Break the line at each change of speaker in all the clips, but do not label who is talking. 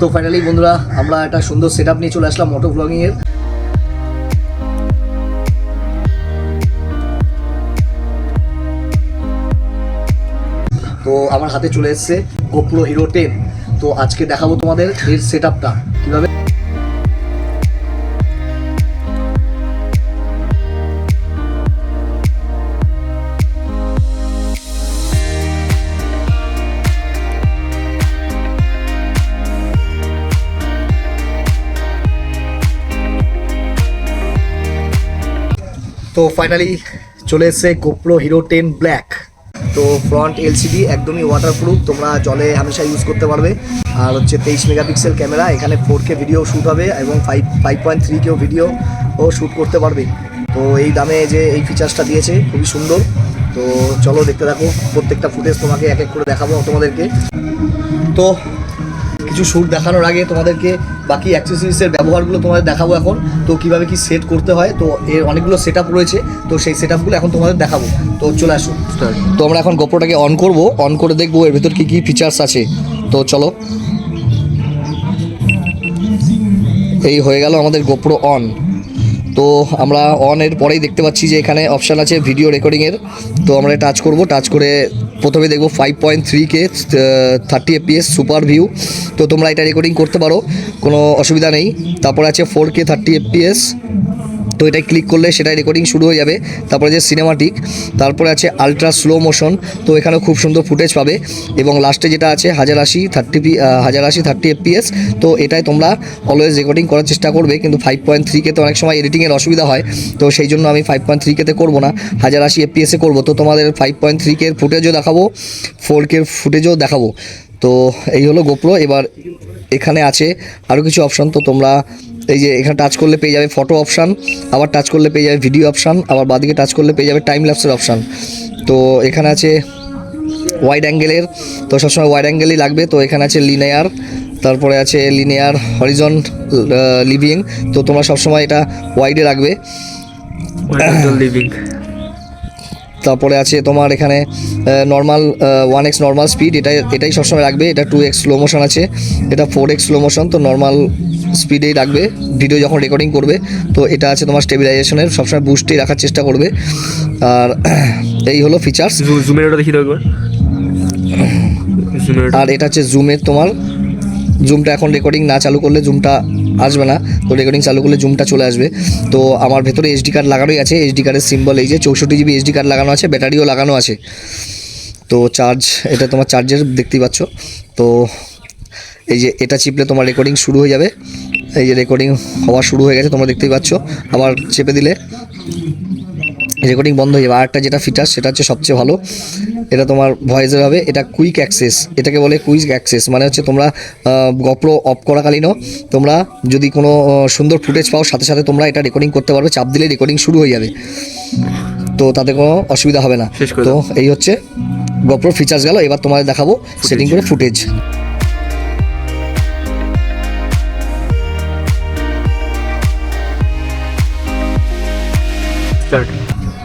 তো ফাইনালি বন্ধুরা, আমরা একটা সুন্দর সেট নিয়ে চলে আসলাম মোটো ব্লগিং এর। তো আমার হাতে চলে এসছে গোপ্রো হিরো টেন তো আজকে দেখাবো তোমাদের এর সেট আপটা কীভাবে তো ফাইনালি চলে এসেছে গোপ্রো হিরো টেন ব্ল্যাক তো ফ্রন্ট এলসিডি একদমই ওয়াটারপ্রুফ তোমরা জলে হামেশা ইউজ করতে পারবে। আর হচ্ছে তেইশ মেগাপিক্সেল ক্যামেরা এখানে ফোর কে ভিডিও শ্যুট হবে এবং ফাইভ ফাইভ পয়েন্ট থ্রি কেও ভিডিও ও শ্যুট করতে পারবে। তো এই দামে যে এই ফিচার্সটা দিয়েছে, খুবই সুন্দর। তো চলো দেখতে থাকো, প্রত্যেকটা ফুটেজ তোমাকে এক এক করে দেখাবো তোমাদেরকে। তো কিছু শ্যুট দেখানোর আগে তোমাদেরকে বাকি অ্যাক্সেসরিজের ব্যবহারগুলো তোমাদের দেখাবো এখন। তো কীভাবে কি সেট করতে হয়, তো এর অনেকগুলো সেট রয়েছে, তো সেই সেট এখন তোমাদের দেখাবো। তো চলে আসো। তো আমরা এখন গোপ্রোটাকে অন করব অন করে দেখব এর ভিতর কী কী ফিচার্স আছে। তো চলো। এই হয়ে গেল আমাদের গোপ্রো অন তো আমরা অন এর পরেই দেখতে পাচ্ছি যে এখানে অপশান আছে ভিডিও রেকর্ডিংয়ের তো আমরা টাচ করব টাচ করে প্রথমে দেখব five point three K thirty FPS super view তো তোমরা এটা রেকর্ডিং করতে পারো, কোনো অসুবিধা নেই। তারপর আছে ফোর কে থার্টি এপিএস তো এটাই ক্লিক করলে সেটাই রেকর্ডিং শুরু হয়ে যাবে। তারপরে যে সিনেমাটিক তারপরে আছে আলট্রা স্লো মোশন তো এখানেও খুব সুন্দর ফুটেজ পাবে। এবং লাস্টে যেটা আছে, হাজার আশি থার্টি পি হাজার আশি থার্টি এফপিএস তো এটাই তোমরা অলওয়েজ রেকর্ডিং করার চেষ্টা করবে। কিন্তু ফাইভ পয়েন্ট থ্রিকে তো অনেক সময় এডিটিংয়ের অসুবিধা হয়, তো সেই জন্য আমি ফাইভ পয়েন্ট থ্রিকেতে করব না। হাজার আশি এফপিএসে করব। তো তোমাদের ফাইভ পয়েন্ট থ্রিকের ফুটেজও দেখাবো ফোর কের ফুটেজও দেখাবো। তো এই হলো গোপ্রো এবার এখানে আছে আরও কিছু অপশন তো তোমরা এই যে এখানে টাচ করলে পেয়ে যাবে ফটো অপশান আবার টাচ করলে পেয়ে যাবে ভিডিও অপশান আবার বাদিকে টাচ করলে পেয়ে যাবে টাইম ল্যাপসের অপশান তো এখানে আছে ওয়াইড অ্যাঙ্গেলের তো সবসময় ওয়াইড অ্যাঙ্গেলই লাগবে। তো এখানে আছে লিনিয়ার তারপরে আছে লিনিয়ার হরিজন লিভিং তো তোমরা সবসময় এটা ওয়াইডে রাখবে।
লিভিং
তারপরে আছে তোমার এখানে normal one X normal speed এটাই এটাই সবসময় রাখবে। এটা টু এক্স স্লো মোশন আছে। এটা ফোর এক্স স্লো মোশন তো নর্মাল স্পিডেই রাখবে ভিডিও যখন রেকর্ডিং করবে তো এটা আছে তোমার স্টেবিলাইজেশনের সবসময় বুস্টেই রাখার চেষ্টা করবে। আর এই হলো ফিচার্স
জুমের ওটা দেখি একবার।
আর এটা হচ্ছে জুমের তোমার জুমটা এখন রেকর্ডিং না চালু করলে জুমটা আসবে না তো রেকর্ডিং চালু করলে জুমটা চলে আসবে। তো আমার ভেতরে এইচডি কার্ড লাগানোই আছে এইচডি কার্ডের সিম্বল এই যে চৌষট্টি জিবি এইচডি কার্ড লাগানো আছে ব্যাটারিও লাগানো আছে। তো চার্জ এটা তোমার চার্জের দেখতেই পাচ্ছ। তো এই যে এটা চিপলে তোমার রেকর্ডিং শুরু হয়ে যাবে। এই যে রেকর্ডিং হওয়া শুরু হয়ে গেছে তোমরা দেখতেই পাচ্ছ। আবার চেপে দিলে রেকর্ডিং বন্ধ হয়ে যাবে। আর একটা যেটা ফিচার সেটা হচ্ছে সবচেয়ে ভালো। এটা তোমার ভয়েসের হবে এটা কুইক অ্যাক্সেস এটাকে বলে কুইক অ্যাক্সেস মানে হচ্ছে তোমরা গপ্রো অফ করাকালীনও তোমরা যদি কোনো সুন্দর ফুটেজ পাও সাথে সাথে তোমরা এটা রেকর্ডিং করতে পারবে। চাপ দিলে রেকর্ডিং শুরু হয়ে যাবে। তো তাতে কোনো অসুবিধা হবে না। তো এই হচ্ছে গপ্রো ফিচার্স গেল। এবার তোমাদের দেখাবো সেটিং করে ফুটেজ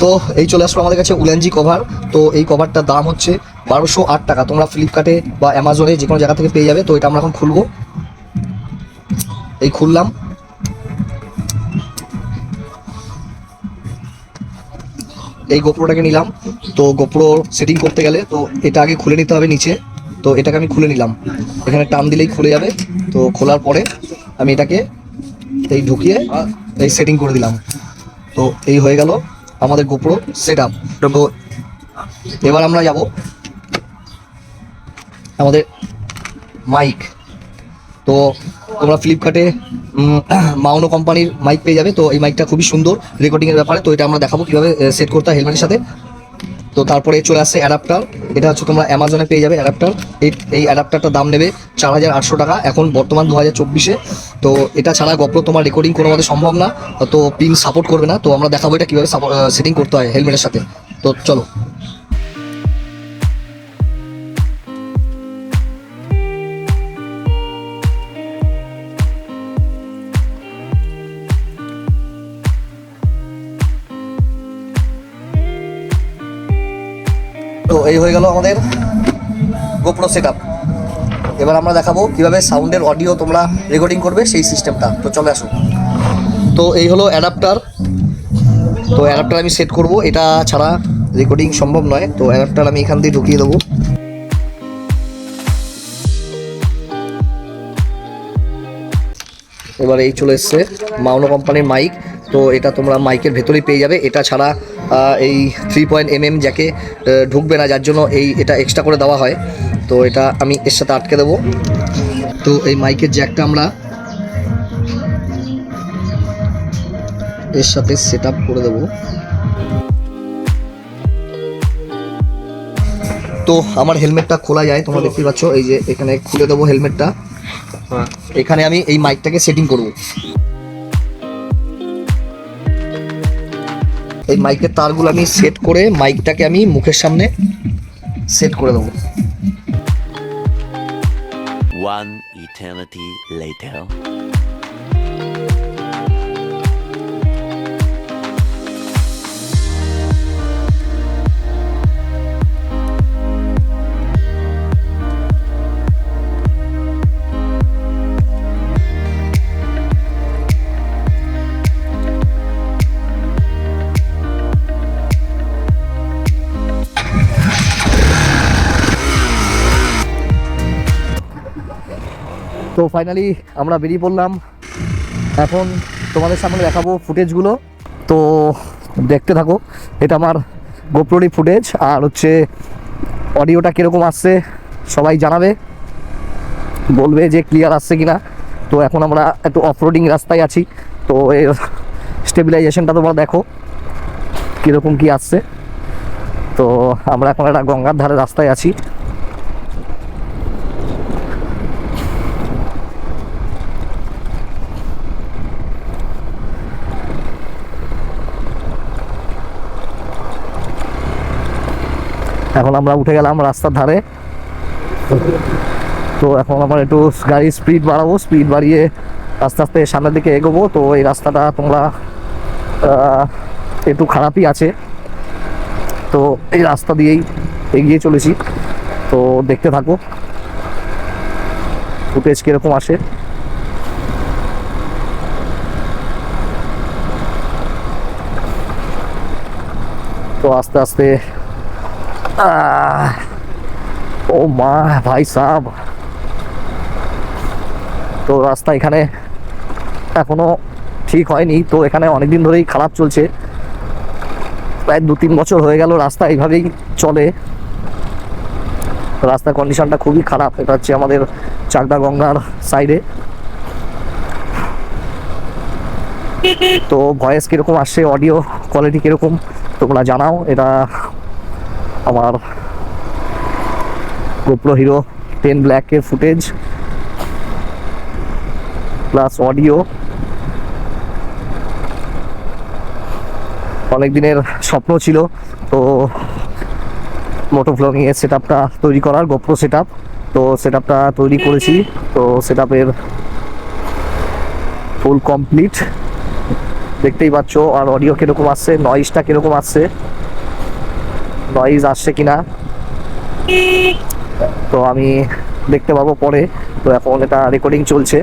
তো এই চলে আসলো আমাদের কাছে উলেনজি কভার তো এই কভারটার দাম হচ্ছে বারোশো আট টাকা। তোমরা ফ্লিপকার্টে বা অ্যামাজনে যে কোনো জায়গা থেকে পেয়ে যাবে। তো এটা আমরা এখন খুলবো। এই খুললাম। এই গোপ্রোটাকে নিলাম। তো গোপ্রো সেটিং করতে গেলে তো এটা আগে খুলে নিতে হবে নিচে। তো এটাকে আমি খুলে নিলাম। এখানে টান দিলেই খুলে যাবে। তো খোলার পরে আমি এটাকে এই ঢুকিয়ে এই সেটিং করে দিলাম। তো এই হয়ে গেল আমাদের গোপ্রো সেট আপ তো এবার আমরা যাব আমাদের মাইক তো তোমরা ফ্লিপকার্টে মাউনো কোম্পানির মাইক পেয়ে যাবে। তো এই মাইকটা খুবই সুন্দর রেকর্ডিংয়ের ব্যাপারে। তো এটা আমরা দেখাবো কীভাবে সেট করতে হয় হেলমেটের সাথে। তো তারপরে চলে আসছে অ্যাডাপ্টার এটা হচ্ছে তোমরা অ্যামাজনে পেয়ে যাবে অ্যাডাপ্টার এই এই অ্যাডাপ্টারটার দাম নেবে চার হাজার আটশো টাকা। এখন বর্তমান দু হাজার চব্বিশে। তো এটা ছাড়া গপ্রো তোমার রেকর্ডিং কোনো মতে সম্ভব না। তো পিন সাপোর্ট করবে না। তো আমরা দেখাবো এটা কীভাবে সেটিং করতে হয় হেলমেটের সাথে। তো চলো। এই হয়ে গেল আমাদের গোপ্রো সেট এবার আমরা দেখাবো কীভাবে সাউন্ডের অডিও তোমরা রেকর্ডিং করবে সেই সিস্টেমটা তো চলে আসো। তো এই হলো অ্যাডাপ্টার তো অ্যাডাপ্টার আমি সেট করব। এটা ছাড়া রেকর্ডিং সম্ভব নয়। তো অ্যাডাপ্টার আমি এখান দিয়ে ঢুকিয়ে দেবো। এবার এই চলে এসছে মাউনো কোম্পানির মাইক তো এটা তোমরা মাইকের ভেতরেই পেয়ে যাবে। এটা ছাড়া এই থ্রি পয়েন্ট এম এম জ্যাকে আহ, ঢুকবে না যার জন্য এই এটা এক্সট্রা করে দেওয়া হয়। তো এটা আমি এর সাথে আটকে দেবো। তো এই মাইকের জ্যাকটা আমরা এর সাথে সেট আপ করে দেবো। তো আমার হেলমেটটা খোলা যায় তোমরা দেখতে পাচ্ছ এই যে এখানে খুলে দেবো হেলমেটটা।
হ্যাঁ।
এখানে আমি এই মাইকটাকে সেটিং করব। এই মাইকের তারগুলো আমি সেট করে মাইকটাকে আমি মুখের সামনে সেট করে দেবো
One eternity later.
ফাইনালি আমরা বেরিয়ে পড়লাম। এখন তোমাদের সামনে দেখাবো ফুটেজগুলো। তো দেখতে থাকো, এটা আমার গোপ্রোরি ফুটেজ। আর হচ্ছে অডিওটা কীরকম আসছে, সবাই জানাবে। বলবে যে ক্লিয়ার আসছে কি না তো এখন আমরা একটু অফরোডিং রাস্তায় আছি। তো এর স্টেবিলাইজেশনটা তোমরা দেখো, কীরকম কি আসছে। তো আমরা এখন একটা গঙ্গার ধারে রাস্তায় আছি। এখন আমরা উঠে গেলাম রাস্তার ধারে। তো এখন আমার একটু গাড়ির স্পিড বাড়াবো স্পিড বাড়িয়ে আস্তে আস্তে সামনের দিকে এগোবো। তো এই রাস্তাটা তোমরা একটু খারাপই আছে। তো এই রাস্তা দিয়েই এগিয়ে চলেছি। তো দেখতে থাকো ফুটেজ কীরকম আসে। তো আস্তে আস্তে ও মা, ভাই সাহ তো রাস্তা এখানে এখনও ঠিক হয়নি। তো এখানে অনেকদিন ধরেই খারাপ চলছে। প্রায় দু তিন বছর হয়ে গেল রাস্তা এইভাবেই চলে। রাস্তার কন্ডিশনটা খুবই খারাপ। এটা হচ্ছে আমাদের চাকদা গঙ্গার সাইডে তো ভয়েস কীরকম আসছে অডিও কোয়ালিটি কীরকম, তোমরা জানাও। এটা আমার গোপ্রো হিরো টেন ব্ল্যাকের ফুটেজ প্লাস অডিও অনেক দিনের স্বপ্ন ছিল, তো মোটো ব্লগিং এর সেট আপটা তৈরি করার গোপ্রো সেট তো সেট আপটা তৈরি করেছি, তো সেট আপের ফুল কমপ্লিট দেখতেই পাচ্ছ, আর অডিও কীরকম আসছে নয়েজটা কীরকম আসছে। নয়েজ আসছে কিনা? তো আমি দেখতে পাবো পরে। তো এখন এটা রেকর্ডিং চলছে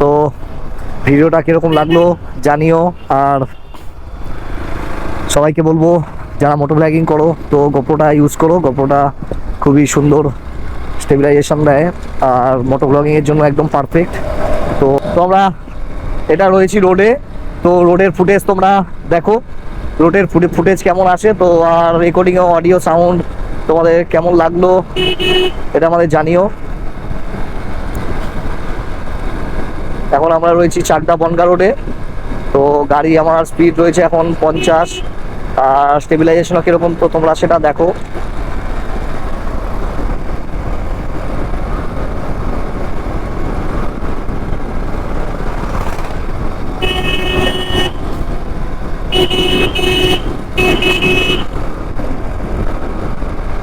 তো ভিডিওটা কীরকম লাগল জানিও, আর সবাইকে বলব, যারা মোটো ব্ল্যাগিং করো, তো গোপ্রোটা ইউজ করো গোপ্রোটা খুবই সুন্দর স্টেবিলাইজেশন দেয়, আর মোটো ব্লগিংয়ের জন্য একদম পারফেক্ট তো তোমরা, এটা রয়েছি রোডে তো রোডের ফুটেজ তোমরা দেখো রোডের ফুটে ফুটেজ কেমন আসে, তো আর রেকর্ডিং অডিও সাউন্ড তোমাদের কেমন লাগল, এটা আমাদের জানিও। এখন আমরা রয়েছি চারটা বনগা রোডে। তো গাড়ি আমার স্পিড রয়েছে এখন পঞ্চাশ। আর স্টেবিলাইজেশনও কীরকম তো তোমরা সেটা দেখো।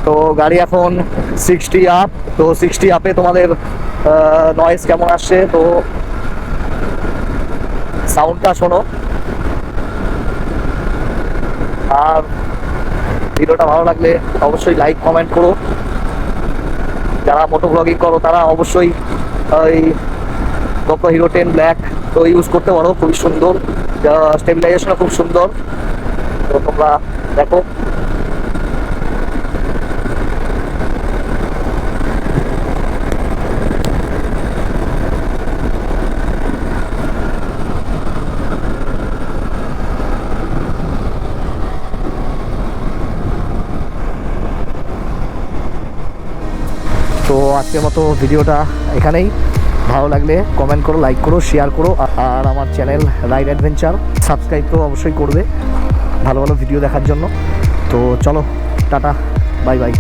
তো গাড়ি এখন সিক্সটি আপ তো সিক্সটি আপে তোমাদের নয়েস কেমন আসছে? তো সাউন্ডটা শোনো। আর ভিডিওটা ভালো লাগলে অবশ্যই লাইক, কমেন্ট করো। যারা মোটো ব্লগিং করো, তারা অবশ্যই, ওই গোপ্রো হিরো টেন ব্ল্যাক তো ইউজ করতে পারো, খুবই সুন্দর। স্টেবিলাইজেশনও খুব সুন্দর। তো তোমরা দেখো। আজকের মতো ভিডিওটা এখানেই। ভালো লাগলে কমেন্ট করো লাইক করো শেয়ার করো, আর আমার চ্যানেল রাইড অ্যাডভেঞ্চার সাবস্ক্রাইব তো অবশ্যই করবে। ভালো ভালো ভিডিও দেখার জন্য। তো চলো, টাটা বাই বাই